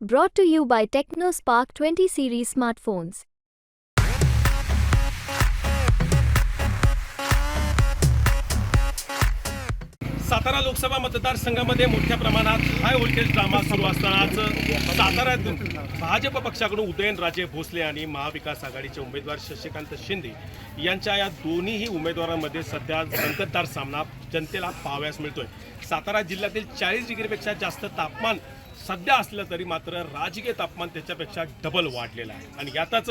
Brought to you by TechnoSpark 20 series smartphones. Satara Lok Sabha मतदारसंघामध्ये मोठ्या प्रमाणात हाय व्होल्टेज ड्रामा सुरू असताना आज साताऱ्यात भाजप पक्षाकडून उदयनराजे भोसले आणि महाविकास आघाडीचे उमेदवार शशिकांत शिंदे यांच्या या दोन्हीही उमेदवारांमध्ये सध्या संततधार सामना जनतेला पाहावयास मिळतोय सातारा जिल्ह्यातील चाळीस डिग्रीपेक्षा जास्त तापमान सध्या असलं तरी मात्र राजकीय तापमान त्याच्यापेक्षा डबल वाढलेलं आहे. आणि यातच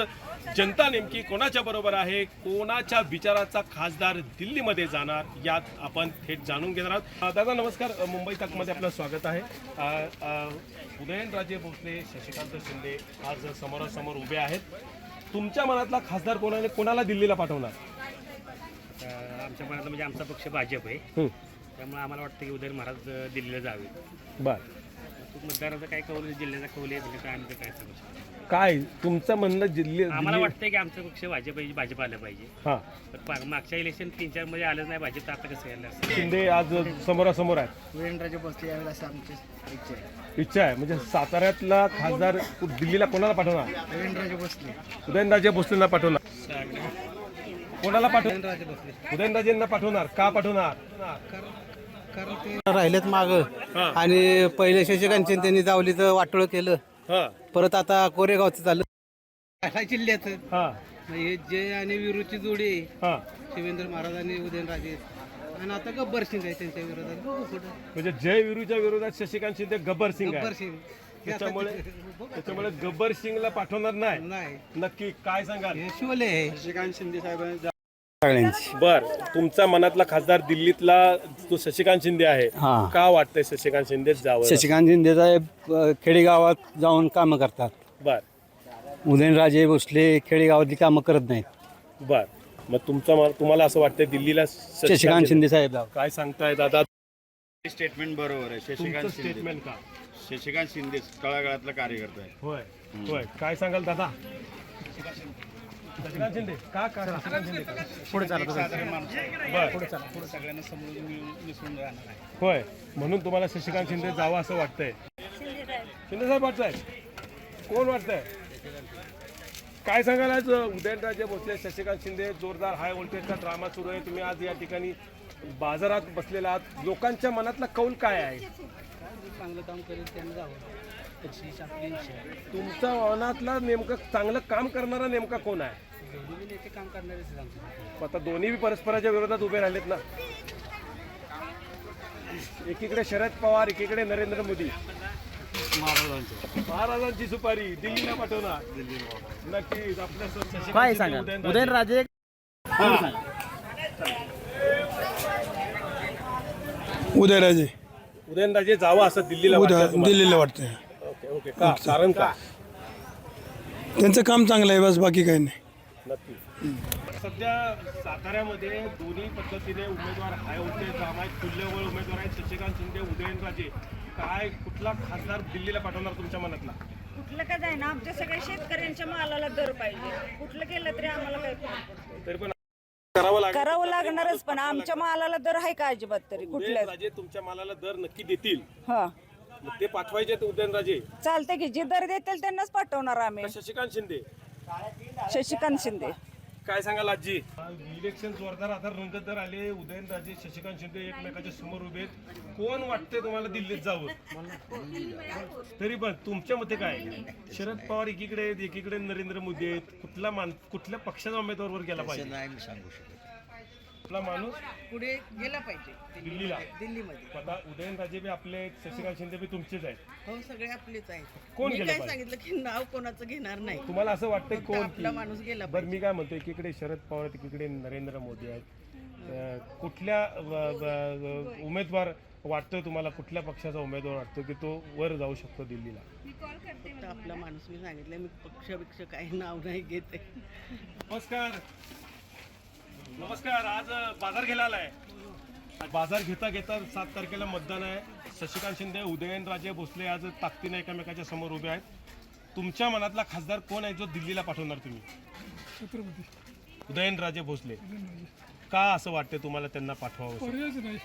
जनता नेमकी कोणाच्या बरोबर आहे कोणाच्या विचाराचा खासदार दिल्लीमध्ये जाणार यात आपण थेट जाणून घेणार आहोत. दादा नमस्कार. मुंबई तकमध्ये आपलं स्वागत आहे. उदयनराजे भोसले शशिकांत शिंदे आज समोरासमोर उभे आहेत. तुमच्या मनातला खासदार कोणाने कोणाला दिल्लीला पाठवणार? आमच्या मनात म्हणजे आमचा पक्ष भाजप आहे. त्यामुळे आम्हाला वाटतं की उदयन महाराज दिल्लीला जावे. बर. मतदाराचा काय कौल आहे, जिल्ह्याचा कौल आहे म्हणजे काय आम्ही काय सांगू शकतो काय तुमचं म्हणणं दिल्ली आम्हाला दिल्ली वाटतं की आमचा पक्ष भाजप भाजप आलं पाहिजे. हां. पण पा- मागच्या इलेक्शन तीन चारमध्ये आलंच नाही भाजप तर आता कसं यायला शिंदे आज समोरासमोर आहेत. उदयनराजे भोसले यावेळेला असं आमची इच्छा आहे. इच्छा आहे. म्हणजे साताऱ्यातला खासदार दिल्लीला कोणाला पाठवणार? उदयनराजे भोसले. उदयनराजे भोसलेंना पाठवणार. कोणाला पाठव उदयनराजे भोसले. उदयनराजेंना पाठवणार. का पाठवणार? कारण राहिलेत माग. हा. आणि पहिले शशिकांत त्यांनी जावलीचं वाटोळ केलं. हा. परत आता कोरेगावचं झालं काय जिल्ह्याचं. हा. हे जय आणि विरूची जोडी. आहे. हा. शिवेंद्र महाराज आणि उदयनराजे. आणि आता गब्बर सिंग आहे त्यांच्या विरोधात. बघू पुढं. म्हणजे जय विरूच्या विरोधात शशिकांत शिंदे गब्बर सिंग गब्बर आहे सिंग. हे आता त्याच्यामुळे बघू. त्याच्यामुळे गब्बर सिंगला पाठवणार नाही. नाही. नक्की काय सांगाल? हे शिवले आहे. साहेबांनी बर तुमच्या मनातला खासदार दिल्लीतला तो शशिकांत शिंदे आहे. हा. का वाटतंय शशिकांत शिंदे जावं? शशिकांत शिंदे साहेब अ, खेडेगावात जाऊन कामं करतात. बर. उदयनराजे भोसले खेडेगावातली कामं करत नाहीत. बर. मग तुमचं तुम्हाला असं वाटतंय दिल्लीला शशिकांत शिंदे साहेब जावं. काय सांगताय दादा? स्टेटमेंट बरोबर आहे. तुमचं शशिकांत शिंदे. स्टेटमेंट का? शशिकांत शिंदे तळागाळातला कार्यकर्ता आहे. होय. होय. काय सांगाल दादा? शशिकांत शिंदे का का शशिकांत शिंदे पुढे चालत बर. पुढे चला पुढे सगळ्यांना समजून मिळून मिसळून राहणार आहे होय. म्हणून तुम्हाला शशिकांत शिंदे जावं असं वाटतंय. शिंदे साहेब वाटतंय? कोण वाटतंय? काय सांगाल आज उदयनराजे भोसले शशिकांत शिंदे जोरदार हाय व्होल्टेजचा ड्रामा सुरू आहे. तुम्ही आज या ठिकाणी बाजारात बसलेला आहात. लोकांच्या मनातला कौल काय आहे? चांगलं काम करेल त्यांना जावं. आपली तुमच्या मनातला नेमकं चांगलं काम करणारा नेमका कोण आहे? दोन्ही नेते काम करणारेच आहेत आमचे आता दोन्ही बी परस्पराच्या विरोधात उभे राहिलेत ना. एकीकडे शरद पवार एकीकडे नरेंद्र मोदी. महाराजांची सुपारी दिल्लीला पाठवणार. नक्कीच आपल्या काय सांगा उदयनराजे. उदयनराजे उदयराजे उदयनराजे. जावं असं दिल्लीला वाटतं? दिल्लीला वाटतंय. Okay okay. का कारण का? त्यांचं काम चांगलं आहे बस बाकी काही नाही. नक्की. सध्या साताऱ्यामध्ये दोन्ही पद्धतीने उमेदवार हाय होते आहेत. तुल्यबळ उमेदवार आहेत शशिकांत शिंदे उदयनराजे. काय कुठला खासदार दिल्लीला पाठवणार तुमच्या मनातला? कुठलं का जाईना आमच्या सगळ्या शेतकऱ्यांच्या मालाला दर पाहिजे. कुठलं केलं तरी आम्हाला पडतो तरी पण करावं लागेल. करावं लागणारच पण आमच्या मालाला दर आहे का अजिबात तरी? कुठल्या उदयनराजे तुमच्या मालाला दर नक्की देतील. हा. मग ते पाठवायचे उदयनराजे. चालतंय की जे दर देतील त्यांनाच पाठवणार आम्ही. शशिकांत शिंदे. शशिकांत शिंदे. काय सांगाल आजी? इलेक्शन जोरदार आता रंगतदार आले उदयनराजे शशिकांत शिंदे एकमेकाच्या समोर उभे आहेत. कोण वाटतंय तुम्हाला दिल्लीत जावं? तरी पण तुमच्या मते काय? शरद पवार एकीकडे आहेत एकीकडे नरेंद्र मोदी आहेत. कुठला मान कुठल्या पक्षाच्या उमेदवारवर गेला पाहिजे? कुठला माणूस? पुढे गेला पाहिजे. दिल्लीला. दिल्लीमध्ये. आता उदयनराजे बी आपले आहेत, शशिकांत शिंदे बी तुमचेच आहेत. हो सगळे आपलेच आहेत. कोण मी गेलं काय पाहिजे? सांगितलं की नाव कोणाचं घेणार नाही. तुम्हाला असं वाटतंय फक्त कोण आपला माणूस गेला बरं मी काय म्हणतो एकीकडे शरद पवार आहेत एकीकडे नरेंद्र मोदी आहेत. अं, कुठल्या व- व- उमेदवार वाटतोय तुम्हाला? कुठल्या पक्षाचा उमेदवार वाटतो की तो वर जाऊ शकतो दिल्लीला? फक्त आपला माणूस मी सांगितलं मी पक्षापेक्षा काही नाव नाही घेते. नमस्कार. नमस्कार आज बाजार घ्यायला आलाय. बाजार घेता घेता सात तारखेला मतदान आहे. शशिकांत शिंदे उदयनराजे भोसले आज ताकदीने एकामेकाच्या समोर उभे आहेत. तुमच्या मनातला खासदार कोण आहे जो दिल्लीला पाठवणार तुम्ही? छत्रपती. उदयनराजे भोसले. का असं वाटतं तुम्हाला त्यांना पाठवावं पर्यायच नाही.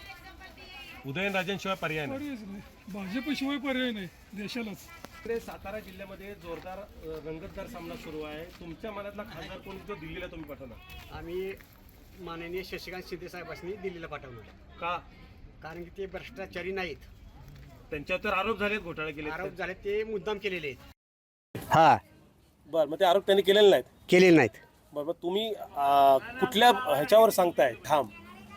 उदयनराजेंशिवाय पर्याय नाही. पर्यायच नाही. भाजपशिवाय पर्याय नाही. देशालाच. इकडे सातारा जिल्ह्यामध्ये जोरदार अ, रंगतदार सामना सुरू आहे. तुमच्या मनातला खासदार कोण जो दिल्लीला तुम्ही पाठवणार? आम्ही माननीय शशिकांत शिंदे साहेबांनी दिल्लीला पाठवलं. का? कारण की ते भ्रष्टाचारी नाहीत. त्यांच्यावर तर आरोप झालेत घोटाळे केले आरोप झाले ते मुद्दाम केलेले आहेत. हा. बरं मग ते आरोप त्यांनी केलेले नाहीत? केलेले नाहीत. बरं मग तुम्ही कुठल्या ह्याच्यावर सांगताय? ठाम.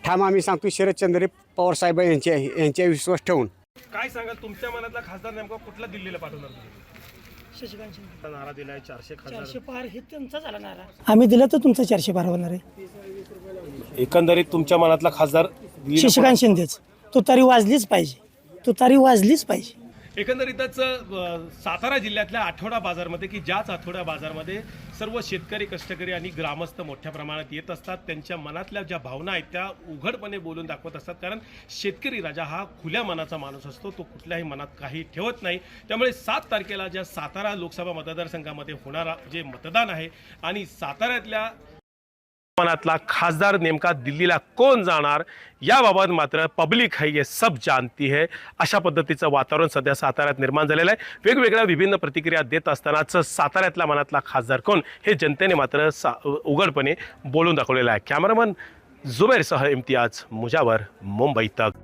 ठाम आम्ही सांगतो शरदचंद्र पवार साहेब यांच्या यांच्या विश्वास ठेवून. काय सांगाल? तुमच्या मनातला खासदार नेमका कुठला दिल्लीला पाठवणार? तुम्ही? शशिकांत शिंदे नारा दिलाय चारशे चारशे पार हे त्यांचा झाला नारा. आम्ही दिलं तर तुमचं चारशे पार होणार आहे. एकंदरीत तुमच्या मनातला खासदार शशिकांत शिंदेच. तुतारी वाजलीच पाहिजे. तुतारी वाजलीच पाहिजे. एकंदरीतच सातारा जिल्ह्यातल्या आठवडा बाजारमध्ये की ज्याच आठवडा बाजारमध्ये सर्व शेतकरी कष्टकरी आणि ग्रामस्थ मोठ्या प्रमाणात येत असतात. त्यांच्या मनातल्या ज्या भावना आहेत त्या उघडपणे बोलून दाखवत असतात. कारण शेतकरी राजा हा खुल्या मनाचा माणूस असतो. तो कुठल्याही मनात काही ठेवत नाही. त्यामुळे सात तारखेला ज्या सातारा लोकसभा मतदारसंघामध्ये होणारा जे मतदान आहे आणि साताऱ्यातल्या मनातला खासदार नेमका दिल्लीला कोण जाणार? याबाबत मात्र पब्लिक है ये सब जानती है. अशा पद्धतीचं वातावरण सध्या साताऱ्यात निर्माण झालेलं आहे. वेगवेगळ्या विभिन्न प्रतिक्रिया देत असतानाच साताऱ्यातला मनातला खासदार कोण हे जनतेने मात्र सा उघडपणे बोलून दाखवलेलं आहे. कॅमेरामन जुबेरसह इम्तियाज मुजावर मुंबई तक.